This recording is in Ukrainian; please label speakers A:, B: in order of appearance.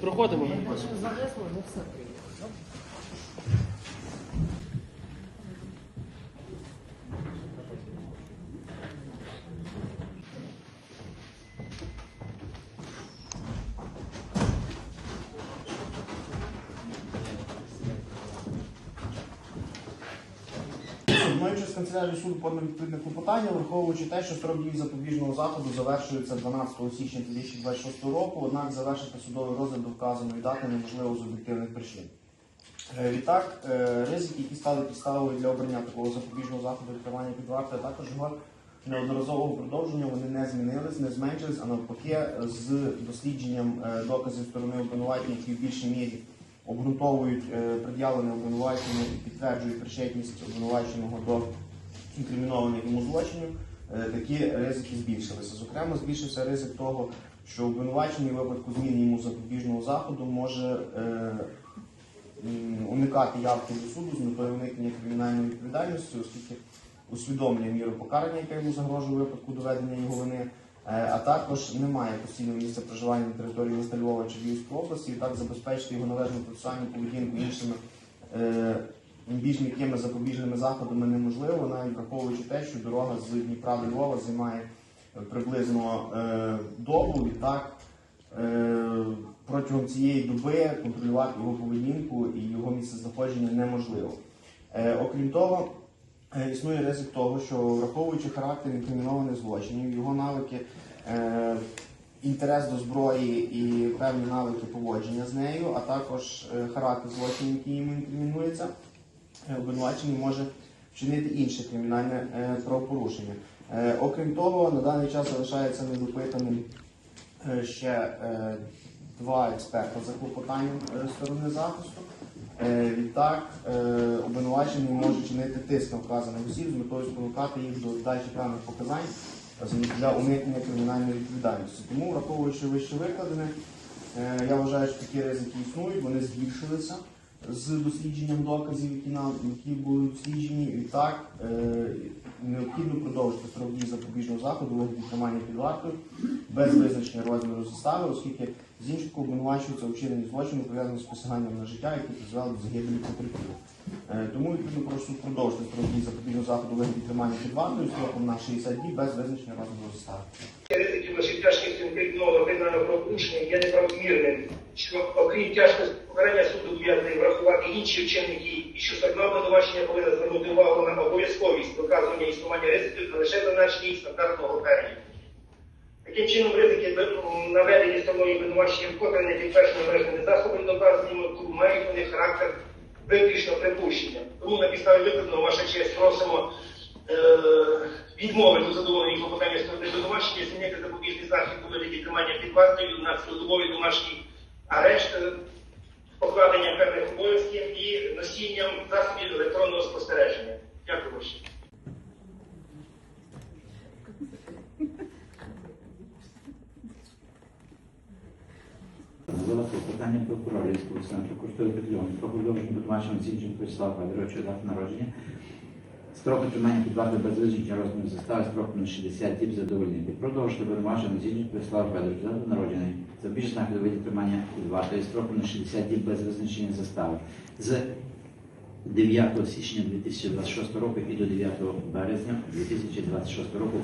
A: Проходимо.
B: Занесло, не все.
C: Мною через канцелярію суду подано відповідне клопотання, враховуючи те, що строк дії запобіжного заходу завершується 12 січня 2026 року, однак завершити судовий розгляд до вказаної дати неможливо з об'єктивних причин. Е, Відтак, е, ризики, які стали підставою для обрання такого запобіжного заходу відкривання під вартою, а також його неодноразового продовження, вони не змінились, не зменшились, а навпаки, з дослідженням е, доказів сторони обвинувачення, які в більшій мірі обґрунтовують е, пред'явлене обвинувачення і підтверджують причетність обвинуваченого до інкримінованих йому злочинів, е, такі ризики збільшилися. Зокрема, збільшився ризик того, що обвинувачений у випадку зміни йому запобіжного заходу може е, уникати явки до суду з метою уникнення кримінальної відповідальності, оскільки усвідомлює міру покарання, яке йому загрожує у випадку доведення його вини. Е, А також немає постійного місця проживання на території міста Львова чи Львівської області, і так забезпечити його належну процесуальну поведінку іншими е, більш м'якими запобіжними заходами неможливо, навіть враховуючи те, що дорога з Дніпра до Львова займає е, приблизно е, добу. Відтак е, протягом цієї доби контролювати його поведінку і його місцезнаходження неможливо. Е, Окрім того, е, існує ризик того, що враховуючи характер інкримінованих злочинів, його навики, е, інтерес до зброї і певні навики поводження з нею, а також е, характер злочинів, який йому інкримінується, е, обвинувачений може вчинити інше кримінальне е, правопорушення. Е, Окрім того, на даний час залишається недопитаним е, ще е, два експерта за клопотанням е, сторони захисту. Е, Відтак, е, обвинувачений може чинити тиск на вказаних осіб з метою спонукати їх до здачі певних показань для уникнення кримінальної відповідальності. Тому, враховуючи вище викладене, е, я вважаю, що такі ризики існують, вони збільшилися з дослідженням доказів, які нам які були досліджені. І так е, необхідно продовжити строк дії запобіжного заходу вигляді тримання під вартою без визначення розміру застави, оскільки з іншого обвинувачується у вчиненні злочину, пов'язаного з посяганням на життя, які призвели до загибелі потерпілих. Е, Тому відповідно прошу продовжити строк запобіжного заходу вигляді тримання під вартою строком на 60 днів без визначення розміру застави.
D: ризиків лише тяжкістю інкримінованого кримінального правопорушення є неправомірним, що окрім тяжкості покарання суду зобов'язаний врахувати інші вчинники, і що сторона обвинувачення повинна звернути увагу на обов'язковість доказування існування ризиків та лише зазначені їх стандартного переліку. Таким чином, ризики наведені стороною обвинувачення вкотре не підтверджені належними засобами доказаннями, тут мають вони характер виключно припущення. Тому на підставі викладеного ваша честь просимо е, відмовити у задоволенні клопотання сторони обвинувачення, змінити запобіжний захід у вигляді тримання під вартою на цілодобовий домашній арешт, е, покладення певних обов'язків і носінням засобів електронного спостереження. Дякую
E: прокурора військового центру коштує мільйон. Про продовження обвинуваченого Зінченко Вячеслава Федоровича дати народження. Строки тримання під вартою без визначення розміру застави строком на 60 діб задовольнити. Продовжити обвинуваченого Зінченко Вячеслава Федоровича дати народження. За більш заходу виді тримання під вартою строком на 60 діб без визначення застави. З 9 січня 2026 року і до 9 березня 2026 року